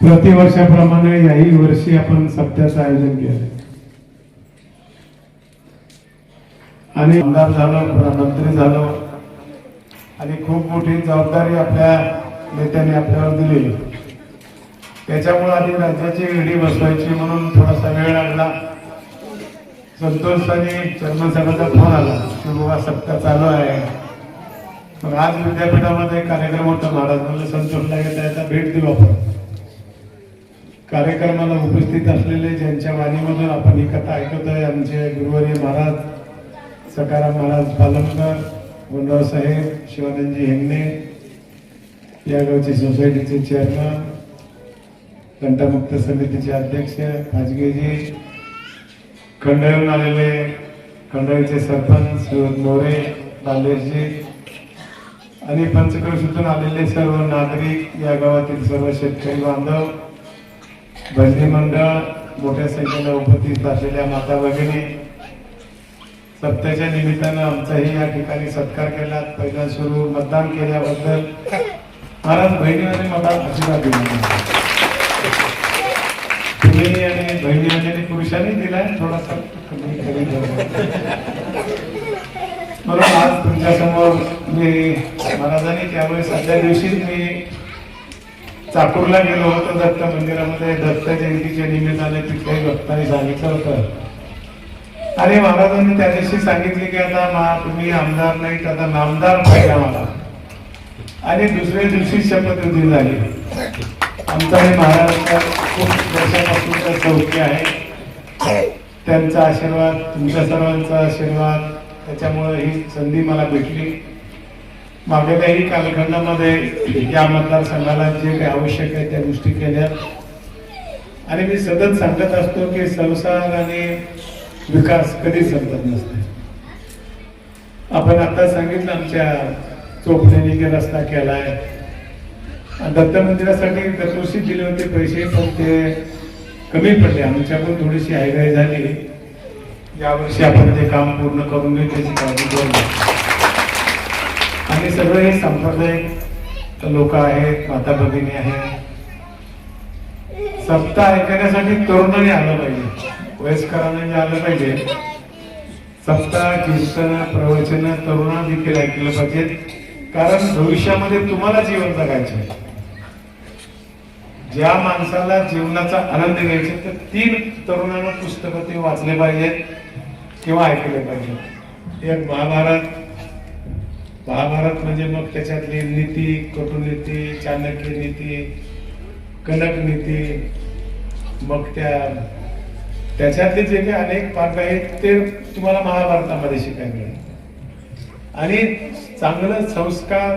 प्रतिवर्षाप्रमाणे याही वर्षी आपण सप्त्याचं आयोजन केलं आणि आमदार झालो मंत्री झालो आणि खूप मोठी जबाबदारी आपल्या नेत्याने आपल्यावर दिलेली. त्याच्यामुळे आधी राज्याची ईडी बसवायची म्हणून थोडासा वेळ लागला. संतोष आणि साहेबांचा फोन आला की बाबा सप्ताह चालू आहे. मग आज विद्यापीठामध्ये कार्यक्रम होता महाराज म्हणजे संतोषला येता येता भेट दिलो आपण. कार्यक्रमाला उपस्थित असलेले ज्यांच्या वाणीमधून आपण ही कथा ऐकतोय आमचे गुरुवर्य महाराज सकाराम महाराज पालमकर गुंडराव साहेब शिवानंदजी हेंगणे या गावचे सोसायटीचे चेअरमन कंटामुक्त समितीचे अध्यक्ष खाजगेजी खंडळून आलेले खंडळीचे सरपंच सुरत मोरे बालेशजी आणि पंचक्रोशीतून आलेले सर्व नागरिक या गावातील सर्व शेतकरी बांधव भजनी मंडळ मोठ्या संख्येने उपस्थित असलेल्या माता भगिनी सप्त्याच्या निमित्तानं आमचाही या ठिकाणी सत्कार केला. पहिला सुरू मतदान केल्याबद्दल महाराज बहिणीने मला आशीर्वाद दिला तुम्ही आणि बहिणी आणि पुरुषांनी दिलाय थोडासा म्हणून आज तुमच्यासमोर मी महाराजांनी त्यावेळेस सध्या दिवशीच मी चाकूरला गेलो होतो दत्त मंदिरामध्ये. दत्त जयंतीच्या निमित्ताने तिथे भक्तांनी सांगितलं होतं. आणि महाराजांनी त्या दिवशी सांगितले की आता मा तुम्ही आमदार नाहीत आता नामदार पाहिजे आम्हाला. आणि दुसऱ्या दिवशी शपथविधी झाली. आमचा हे महाराजांचा खूप वर्षापासूनचा सौख्य आहे. त्यांचा आशीर्वाद तुमच्या सर्वांचा आशीर्वाद. त्याच्यामुळे ही संधी मला भेटली. मागेदारी कालखंडामध्ये या मतदारसंघाला जे काही आवश्यक आहे त्या गोष्टी केल्या. आणि मी सतत सांगत असतो की संसार आणि विकास कधीच संपत नसते. आपण आता सांगितलं आमच्या चोपड्याने रस्ता रस्ता आहे दत्त मंदिरासाठी दरवर्षी दिले होते पैसे पण ते कमी पडले. आमच्याकडून थोडीशी हायगाई झाली. यावर्षी आपण ते काम पूर्ण करून घेऊ त्याची काळजी करू आणि सगळे सांप्रदायिक लोक आहेत माता भगिनी आहेत. सप्ताह ऐकण्यासाठी तरुणांनी आलं पाहिजे. वयस्करांनी आलं पाहिजे. सप्ताह कीर्तन प्रवचन तरुणा देखील ऐकलं पाहिजे. कारण भविष्यामध्ये तुम्हाला जीवन जगायचं आहे. ज्या माणसाला जीवनाचा आनंद घ्यायचा तर तीन तरुणांना पुस्तकं ते वाचले पाहिजेत किंवा ऐकले पाहिजे एक महाभारत महाभारत म्हणजे मग त्याच्यातली नीती कटुनीती चाणक्य नीती कनक नीती मग त्या त्याच्यातले जे काही अनेक पात्र आहेत ते तुम्हाला महाभारतामध्ये शिकायला मिळेल. आणि चांगलं संस्कार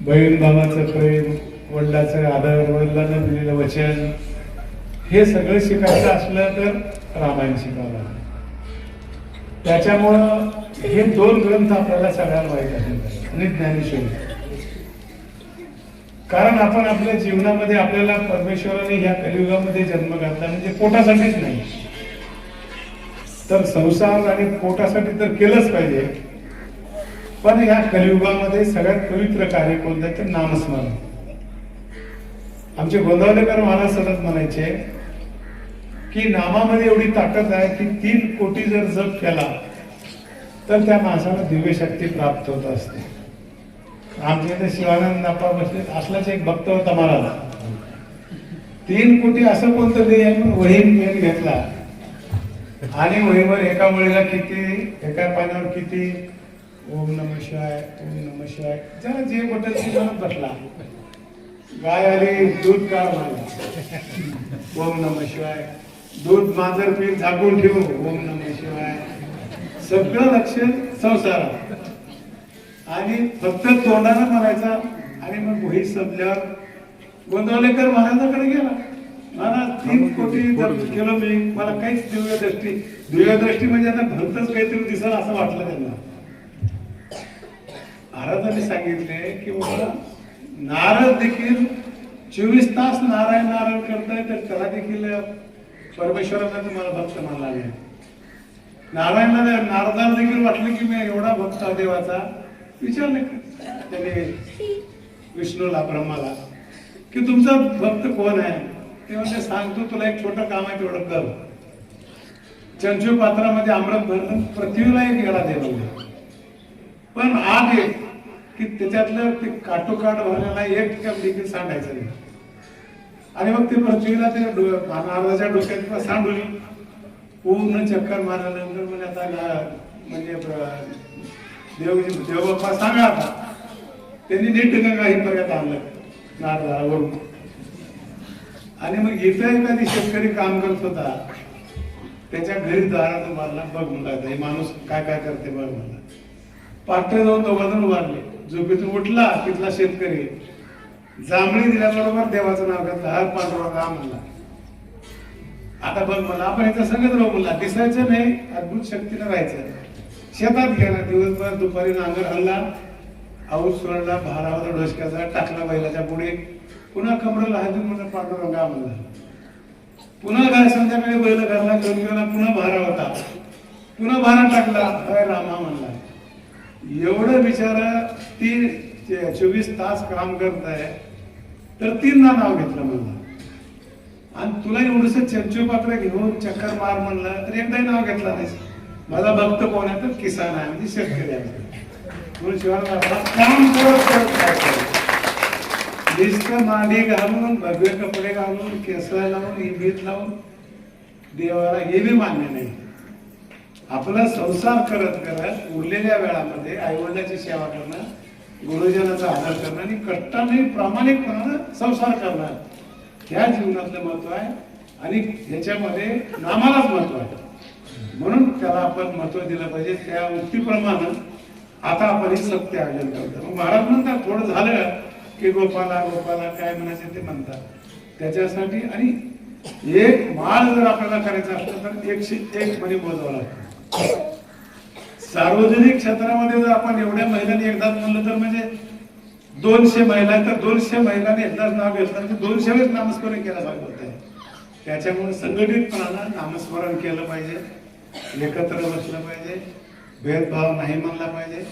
बहीण भावाचं प्रेम वडिलाचं आदर वडिलांना दिलेलं वचन हे सगळं शिकायचं असलं तर रामायण शिकावं लागेल. त्याच्यामुळं हे दोन ग्रंथ आपल्याला सगळ्यांना माहीत आहेत. आणि ज्ञानेश्वरी. कारण आपण आपल्या जीवनामध्ये आपल्याला परमेश्वराने ह्या कलियुगामध्ये जन्म घातला म्हणजे पोटासाठीच नाही. तर संसार आणि पोटासाठी तर केलंच पाहिजे. पण ह्या कलियुगामध्ये सगळ्यात पवित्र कार्य कोणतं तर नामस्मरण. आमचे गोंधवलेकर महाराज सतत म्हणायचे की नामामध्ये एवढी ताकद आहे की तीन कोटी जर जप केला तर त्या माणसाला दिव्य शक्ती प्राप्त होत असते. आमच्या इथे शिवानंद नापा बसले असलाच एक भक्त होता महाराज. तीन कोटी असं कोणतं देय वहीम घेऊन घेतला. आणि वहीवर एका वळीला किती एका पाण्यावर किती? ओम नम शिवाय ओम नम शिवाय. जरा जे बटन ते म्हणत बसला. गाय आली दूध काढ ओम नम शिवाय. दूध मांजर पीठ झाकून ठेवू ओम नम शिवाय. सगळं लक्ष संसारात. आणि फक्त तोंडाला म्हणायचा आणि मग मोहित संपल्यावर गोंदवलेकर महाराजाकडे गेला. महाराज तीन कोटी केलं मी मला काहीच दिव्यदृष्टी दिव्यदृष्टी म्हणजे आता भरतच काहीतरी दिसल असं वाटलं त्यांना. महाराजांनी सांगितले की बाबा नारद देखील चोवीस तास नारायण नारायण करताय तर त्याला देखील परमेश्वराला तुम्हाला भक्त मानला लागेल. नारायणला नारदाला देखील वाटलं की मी एवढा भक्त देवाचा. विचारले त्याने विष्णूला ब्रह्माला की तुमचा भक्त कोण आहे? ते म्हणजे सांगतो तुला एक छोटं काम आहे तेवढं कर. चंचू पात्रामध्ये अमृत भर पृथ्वीला एक गेला दे पण आग एक की त्याच्यातलं ते काटोकाट भरलेला एक कप देखील सांगायचं नाही. आणि मग ते पृथ्वीला ते डो- डोक्यात सांडून पूर्ण चक्कर मारल्यानंतर म्हणजे आता म्हणजे ब- देव देवबाप्पा सांगा आता. त्यांनी नीट गंगा इथपर्यंत आणलं नारदावरून. आणि मग इथं एखादी शेतकरी काम करत होता. त्याच्या घरी दारात मारला बघ म्हणला हे माणूस काय काय करते बघ म्हणला. पाठ जाऊन दोघांना उभारले. झोपेतून उठला तिथला शेतकरी. जांभळी दिल्याबरोबर देवाचं नाव घेतलं हर पांडुरंग राम म्हणला. आता बघ मला आपण इथं सगळेच राहू म्हणला दिसायचं नाही अद्भुत शक्तीनं राहायचं. शेतात गेला दिवसभर दुपारी नांगर हल्ला औस सोडला भारावर डोसक्याचा टाकला बैलाच्या पुढे. पुन्हा कमरेला हात देऊन म्हणलं पांडुरंगा म्हणला. पुन्हा काय संध्याकाळी बैल घरला घेऊन गेला पुन्हा भारा होता. पुन्हा भारा टाकला अय रामा म्हणला. एवढं बिचारा ती चोवीस तास काम करत आहे तर तीनदा नाव घेतलं म्हणलं. आणि तुला एवढस चमचोपात्र घेऊन चक्कर मार म्हणलं तर एकदाही नाव घेतला नाही. माझा भक्त कोण आहे तर किसान आहे म्हणजे शेतकरी आहे. म्हणून शिवाय काम करत करत मांडी घालून भगवे कपडे घालून केसरा लावून इबीत लावून देवाला हे बी मान्य नाही. आपला संसार करत करत उरलेल्या वेळामध्ये आईवडिलाची सेवा करणं गुरुजनाचा आदर करणं आणि कष्टाने प्रामाणिकपणानं संसार करणार ह्या जीवनातलं महत्त्व आहे आणि ह्याच्यामध्ये नामालाच महत्त्व आहे. म्हणून त्याला आपण महत्त्व दिलं पाहिजे. त्या उक्तीप्रमाणे आता आपण हे सत्य आयोजन करतो. मग महाराज म्हणतात थोडं झालं की गोपाला गोपाला काय म्हणायचं ते म्हणतात. त्याच्यासाठी आणि एक माळ जर आपल्याला करायचा असलं तर एकशे एक म्हणजे मणी मोजावं लागतं. सार्वजनिक क्षेत्रामध्ये जर आपण एवढ्या महिलांनी एकदाच म्हणलं तर म्हणजे दोनशे महिला तर दोनशे महिलांनी एकदाच नाव घेतलं तर दोनशे वेळेस नामस्मरण केलं पाहिजे आहे त्याच्यामुळे संघटितपणानं नामस्मरण केलं पाहिजे एकत्र बसलं पाहिजे भेदभाव नाही म्हणला पाहिजे.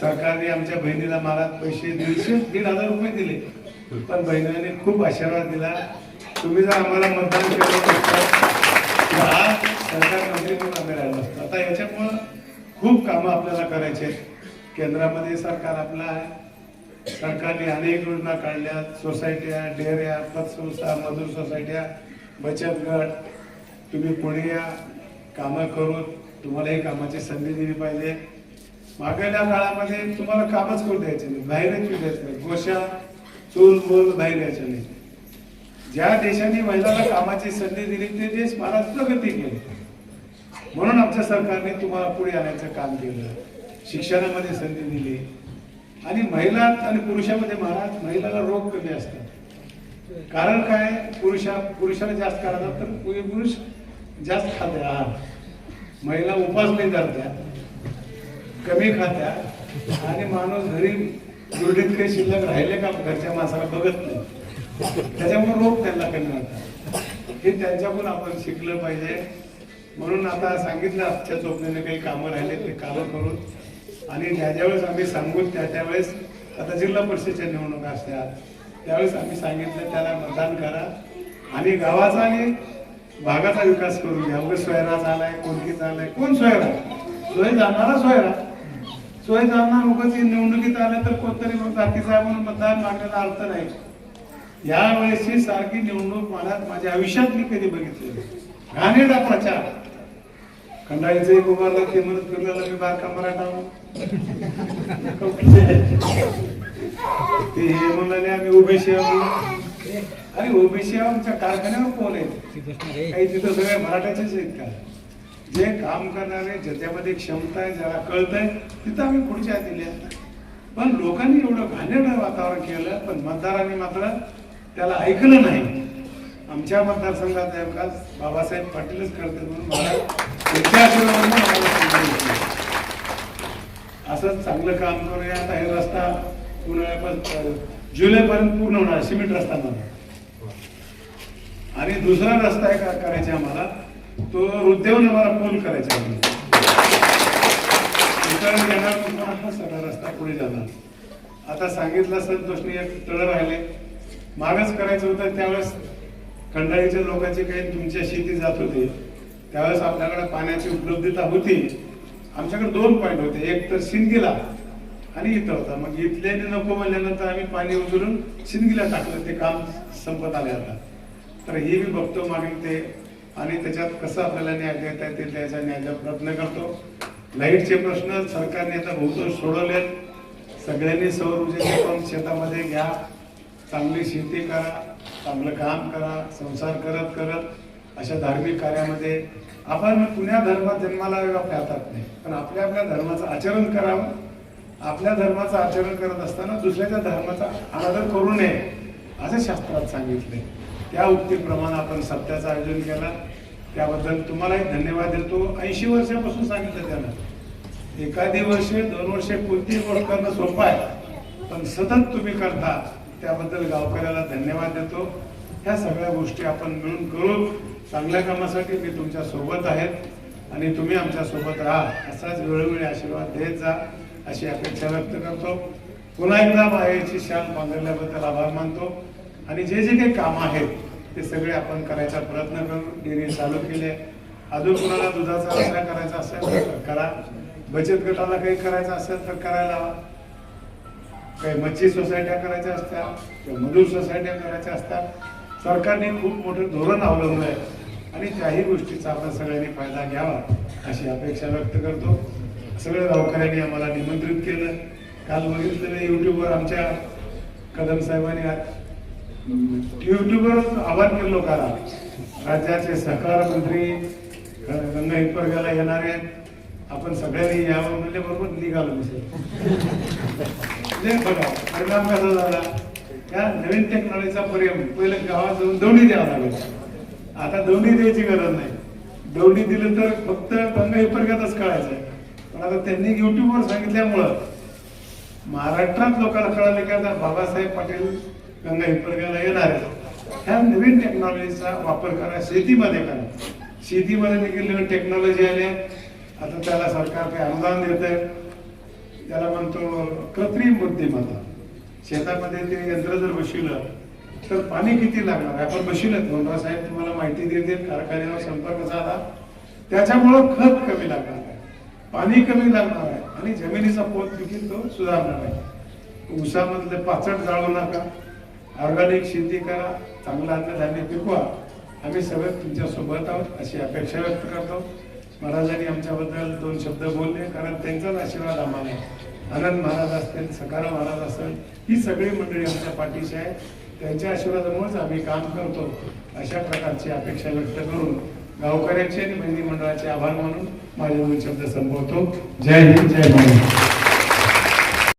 सरकारने आमच्या बहिणीला मला पैसे दीडशे दीड हजार रुपये दिले. पण बहिणीने खूप आशीर्वाद दिला. तुम्ही जर आम्हाला मतदान केलं आज सरकार मंत्री म्हणून आम्ही राहिलो असतो? आता याच्यामुळं खूप कामं आपल्याला करायचे आहेत. केंद्रामध्ये सरकार आपलं आहे. सरकारने अनेक योजना काढल्या. सोसायट्या डेअऱ्या पतसंस्था मजूर सोसायट्या बचत गट. तुम्ही पुढे या. कामं करून तुम्हालाही कामाची संधी दिली पाहिजे. मागल्या काळामध्ये तुम्हाला कामच करू द्यायचे नाही. बाहेरच येऊ द्यायचं नाही. गोशा चूल मूल बाहेर यायचे नाही. ज्या देशांनी महिलांना कामाची संधी दिली ते देश महाराष्ट्र गती केली. म्हणून आमच्या सरकारने तुम्हाला पुढे आणायचं काम केलं. शिक्षणामध्ये संधी दिली. आणि महिला आणि पुरुषामध्ये महाराज महिलाला रोग कमी असतात. कारण काय? पुरुषा पुरुषाला जास्त करायला तर पुरुष जास्त खाते आहार. महिला उपास नाही करत्या कमी खात्या. आणि माणूस घरी दुर्डीत काही शिल्लक राहिले का घरच्या माणसाला बघत नाही. त्याच्यामुळे रोग त्यांना कमी होतात. हे त्यांच्याकडून आपण शिकलं पाहिजे. म्हणून आता सांगितलं आजच्या झोपण्याने काही कामं राहिले ते कामं करून. आणि ज्या ज्यावेळेस आम्ही सांगू त्या त्यावेळेस आता जिल्हा परिषदेच्या निवडणुका असतात. त्यावेळेस आम्ही सांगितलं त्याला मतदान करा. आणि गावाचा आणि भागाचा विकास करून घ्या. उगाच सोयरा झालाय कोणकी झालाय कोण सोयरा? सोय जाणारा सोयरा. सोय जाणार उगाच निवडणुकीत आलं तर कोणतरी मग जातीचा म्हणून मतदान मागण्याचा अर्थ नाही. यावेळेसची सारखी निवडणूक मला माझ्या आयुष्यात मी कधी बघितली घाणेरडा प्रचार. खंडाळीचं एक उभारलं ते म्हणत फिरलेला मी बारका मराठा ते हे म्हणाले आम्ही ओबीसी अरे ओबीसी आमच्या कारखान्यावर कोण आहे? काही तिथं सगळे मराठ्याचेच आहेत का? जे काम करणारे ज्याच्यामध्ये क्षमता आहे ज्याला कळत आहे तिथं आम्ही पुढच्या दिल्या. पण लोकांनी एवढं घाणेरडं वातावरण केलं पण मतदारांनी मात्र त्याला ऐकलं नाही. आमच्या मतदारसंघात आहे का बाबासाहेब पाटीलच करतात म्हणून मला असंच चांगलं काम करूया. आता हे रस्ता उन्हाळ्यापर्यंत जुलैपर्यंत पूर्ण होणार सिमेंट रस्ता मला आणि दुसरा रस्ता आहे का करायचा आम्हाला तो रुद्देवून आम्हाला पूल करायचा आहे. इकडे हा सगळा रस्ता पुढे जाणार. आता सांगितलं संतोषने एक तळ राहिले. मागच करायचं होतं त्यावेळेस खंडाळीच्या लोकांची काही तुमच्या शेती जात होते. त्यावेळेस आपल्याकडे पाण्याची उपलब्धता होती. आमच्याकडे दोन पॉईंट होते. एक तर सिंदगीला आणि इथं होता. मग इथल्याने नको म्हणल्यानंतर आम्ही पाणी उचलून शिंदगीला टाकलं. ते काम संपत आले आता. तर हे मी बघतो मागील ते. आणि त्याच्यात कसं आपल्याला न्याय देता येतील त्याचा न्यायचा प्रयत्न करतो. लाईटचे प्रश्न सरकारने आता बहुतेक सोडवलेत. सगळ्यांनी सौर ऊर्जेचे पंप शेतामध्ये घ्या. चांगली शेती करा. चांगलं काम करा. संसार करत करत. अशा धार्मिक कार्यामध्ये आपण पुण्या धर्मात जन्माला आपल्या हातात नाही. पण आपल्या आपल्या धर्माचं आचरण करावं आपल्या धर्माचं आचरण करत असताना दुसऱ्याच्या धर्माचा अनादर करू नये असं शास्त्रात सांगितले. त्या उक्तीप्रमाणे आपण सप्त्याचं आयोजन केलं. त्याबद्दल तुम्हालाही धन्यवाद देतो. ऐंशी वर्षापासून सांगितलं त्यानं. एखादी वर्ष दोन वर्षे कोणतीही गोष्ट करणं सोपं आहे पण सतत तुम्ही करता त्याबद्दल गावकऱ्याला धन्यवाद देतो. ह्या सगळ्या गोष्टी आपण मिळून करू चांगल्या कामासाठी मी तुमच्यासोबत आहेत आणि तुम्ही आमच्यासोबत राहा. असाच वेळोवेळी आशीर्वाद देत जा अशी अपेक्षा व्यक्त करतो. पुन्हा एकदा बाहेरची शाल पांघरल्याबद्दल आभार मानतो. आणि जे जे काही कामं आहेत ते सगळे आपण करायचा प्रयत्न करू. डेअरी चालू केले अजून कुणाला दुधाचा व्यवसाय करायचा असेल तर करा. बचत गटाला काही करायचं असेल तर करायला लावा काही मच्छी सोसायट्या करायच्या असतात किंवा मजूर सोसायट्या करायच्या असतात. सरकारने खूप मोठं धोरण अवलंबलं आहे. आणि त्याही गोष्टीचा आपण सगळ्यांनी फायदा घ्यावा अशी अपेक्षा व्यक्त करतो. सगळ्या गावकऱ्यांनी आम्हाला निमंत्रित केलं. काल बघितलं युट्यूबवर आमच्या कदम साहेबांनी युट्यूबवर आवाहन केलं लोकांना. राज्याचे सहकार मंत्री गंगा हिपरगाला येणार आहेत. आपण सगळ्यांनी यावं म्हणजे बरोबर निघालो मी. बघा परिणाम कसा झाला? त्या नवीन टेक्नॉलॉजीचा पर्याय पहिलं गावात जाऊन दोन्ही द्यावं लागेल. आता दोन्ही द्यायची गरज नाही. दोन्ही दिलं तर फक्त गंगा हितपर्गातच कळायचं आहे. पण आता त्यांनी युट्यूबवर सांगितल्यामुळं महाराष्ट्रात लोकांना कळालं की आता बाबासाहेब पाटील गंगा हितपर्गाला येणार आहे ह्या नवीन टेक्नॉलॉजीचा वापर करा शेतीमध्ये करा. शेतीमध्ये निघालेली टेक्नॉलॉजी आली आहे. आता त्याला सरकार काही अनुदान देत आहे. त्याला म्हणतो कृत्रिम बुद्धिमत्ता. शेतामध्ये ते यंत्र जर बसवलं तर पाणी किती लागणार? आहे मशीन आहेत धोंडरा साहेब तुम्हाला माहिती देतील कारखान्यावर संपर्क झाला. त्याच्यामुळं खत कमी लागणार आहे. पाणी कमी लागणार आहे. आणि जमिनीचा पोत देखील तो सुधारणार आहे. ऊसामधले पाचट जाळू नका. ऑर्गॅनिक शेती करा. चांगलं अन्नधान्य पिकवा. आम्ही सगळे तुमच्यासोबत आहोत अशी अपेक्षा व्यक्त करतो. महाराजांनी आमच्याबद्दल दोन शब्द बोलले कारण त्यांचाच आशीर्वाद आम्हाला आनंद महाराज असतील सकाराम महाराज असेल ही सगळी मंडळी आमच्या पाठीशी आहे. त्यांच्या आशीर्वादामुळेच आम्ही काम करतो. अशा प्रकारची अपेक्षा व्यक्त करून गावकऱ्यांचे आणि बहिणी मंडळाचे आभार मानून माझे दोन शब्द संपवतो. जय हिंद जय महाराष्ट्र.